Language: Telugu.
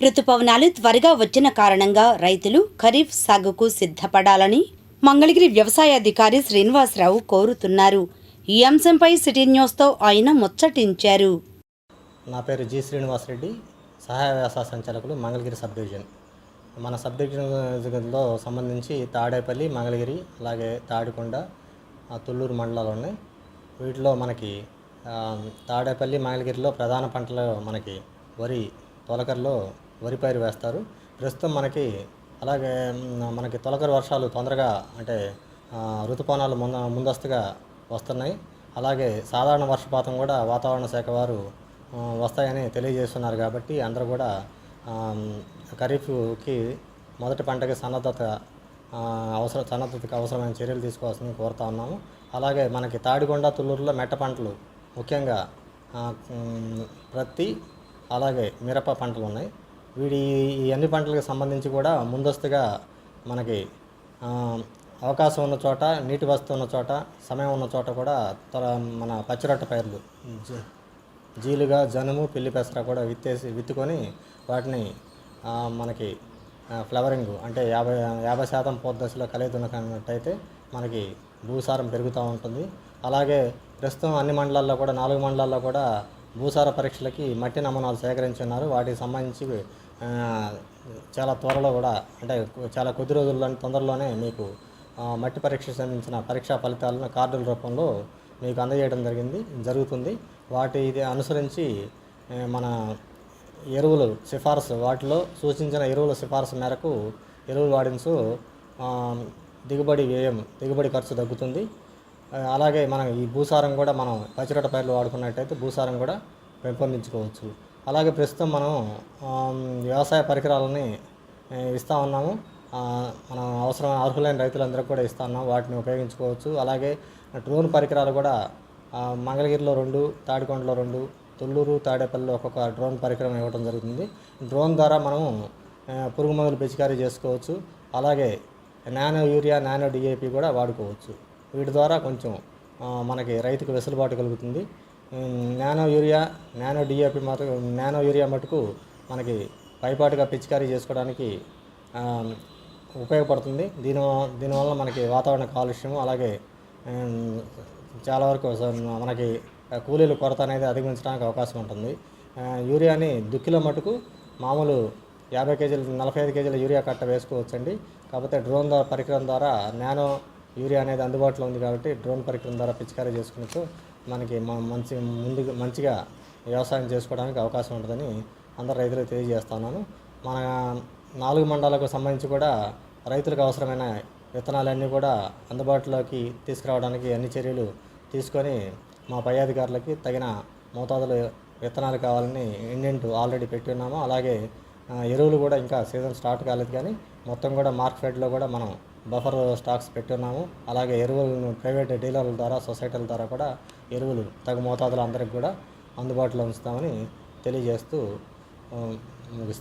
రుతుపవనాలు త్వరగా వచ్చిన కారణంగా రైతులు ఖరీఫ్ సాగుకు సిద్ధపడాలని మంగళగిరి వ్యవసాయాధికారి శ్రీనివాసరావు కోరుతున్నారు. ఈ అంశంపై సిటీ న్యూస్తో ఆయన ముచ్చటించారు. నా పేరు జి శ్రీనివాసరెడ్డి సహాయ వ్యవసాయ సంచాలకులు మంగళగిరి సబ్ డివిజన్ మన సబ్ డివిజన్లో సంబంధించి తాడేపల్లి మంగళగిరి అలాగే తాడికొండ తుళ్ళూరు మండలాలు ఉన్నాయి. వీటిలో మనకి తాడేపల్లి మంగళగిరిలో ప్రధాన పంటలు మనకి వరి తొలకర్లో వరి పైరు వేస్తారు. ప్రస్తుతం మనకి అలాగే మనకి తొలకరి వర్షాలు తొందరగా అంటే ఋతుపవనాలు ముంద ముందస్తుగా వస్తున్నాయి. అలాగే సాధారణ వర్షపాతం కూడా వాతావరణ శాఖ వారు వస్తాయని తెలియజేస్తున్నారు కాబట్టి అందరూ కూడా ఖరీఫ్కి మొదటి పంటకి సన్నద్ధత అవసర అవసరం సన్నద్ధతకి అవసరమైన చర్యలు తీసుకోవాల్సింది కోరుతా ఉన్నాము. అలాగే మనకి తాడిగొండ తుళ్ళూరులో మెట్ట పంటలు ముఖ్యంగా ప్రత్తి అలాగే మిరప పంటలు ఉన్నాయి. వీడి ఈ అన్ని పంటలకు సంబంధించి కూడా ముందస్తుగా మనకి అవకాశం ఉన్న చోట నీటి వస్తు ఉన్న చోట సమయం ఉన్న చోట కూడా త్వర మన పచ్చిరొట్ట పైర్లు. జీలుగా జనుము పిల్లి పెసర కూడా విత్తేసి విత్తుకొని వాటిని మనకి ఫ్లవరింగ్ అంటే యాభై యాభై శాతం పూత దశలో కలిగి దున్నకన్నట్టయితే మనకి భూసారం పెరుగుతూ ఉంటుంది. అలాగే ప్రస్తుతం అన్ని మండలాల్లో కూడా నాలుగు మండలాల్లో కూడా భూసార పరీక్షలకి మట్టి నమూనాలు సేకరించి ఉన్నారు వాటికి సంబంధించి చాలా త్వరలో కూడా అంటే చాలా కొద్ది రోజుల్లో తొందరలోనే మీకు మట్టి పరీక్ష సంబంధించిన పరీక్షా ఫలితాలను కార్డుల రూపంలో మీకు అందజేయడం జరిగింది జరుగుతుంది. వాటి ఇది అనుసరించి మన ఎరువులు సిఫార్సు వాటిలో సూచించిన ఎరువుల సిఫార్సు మేరకు ఎరువులు వాడించు దిగుబడి వ్యయం దిగుబడి ఖర్చు తగ్గుతుంది. అలాగే మనం ఈ భూసారం కూడా మనం పచ్చిరొట్ట పైర్లు వాడుకున్నట్టయితే భూసారం కూడా పెంపొందించుకోవచ్చు. అలాగే ప్రస్తుతం మనం వ్యవసాయ పరికరాలని ఇస్తూ ఇస్తా ఉన్నాము. మనం అవసరం అర్హులైన రైతులందరికీ కూడా ఇస్తా ఉన్నాం. వాటిని ఉపయోగించుకోవచ్చు. అలాగే డ్రోన్ పరికరాలు కూడా మంగళగిరిలో రెండు తాడికొండలో రెండు తుళ్ళూరు తాడేపల్లిలో ఒక్కొక్క డ్రోన్ పరికరం ఇవ్వడం జరుగుతుంది. డ్రోన్ ద్వారా మనము పురుగు మందులు పిచికారీ చేసుకోవచ్చు. అలాగే నానో యూరియా నానో డిఏపి కూడా వాడుకోవచ్చు. వీటి ద్వారా కొంచెం మనకి రైతుకు వెసులుబాటు కలుగుతుంది. నానో యూరియా నానో డిఏపి మటుకు నానో యూరియా మటుకు మనకి పైపాటుగా పిచికారీ చేసుకోవడానికి ఉపయోగపడుతుంది. దీని దీనివల్ల మనకి వాతావరణ కాలుష్యం అలాగే చాలా వరకు మనకి కూలీల కొరత అనేది అధిగమించడానికి అవకాశం ఉంటుంది. యూరియాని దుక్కిలో మటుకు మామూలు యాభై కేజీలు నలభై ఐదు కేజీల యూరియా కట్ట వేసుకోవచ్చండి. కాకపోతే డ్రోన్ ద్వారా పరికరం ద్వారా నానో యూరియా అనేది అందుబాటులో ఉంది కాబట్టి డ్రోన్ పరికరం ద్వారా పిచికారీ చేసుకున్నట్టు మనకి మంచి ముందుగా మంచిగా వ్యవసాయం చేసుకోవడానికి అవకాశం ఉంటుందని అందరు రైతులకు తెలియజేస్తున్నాను మన నాలుగు మండలాలకు సంబంధించి కూడా రైతులకు అవసరమైన విత్తనాలన్నీ కూడా అందుబాటులోకి తీసుకురావడానికి అన్ని చర్యలు తీసుకొని మా పై అధికారులకి తగిన మోతాదులో విత్తనాలు కావాలని ఇండెంట్ ఆల్రెడీ పెట్టి ఉన్నాము. అలాగే ఎరువులు కూడా ఇంకా సీజన్ స్టార్ట్ కాలేదు కానీ మొత్తం కూడా మార్కెట్లో కూడా మనం బఫర్ స్టాక్స్ పెట్టి ఉన్నాము అలాగే ఎరువులను ప్రైవేట్ డీలర్ల ద్వారా సొసైటీల ద్వారా కూడా ఎరువులు తగు మోతాదులో అందరికి కూడా అందుబాటులో ఉంచుతామని తెలియజేస్తూ ముగిస్తాను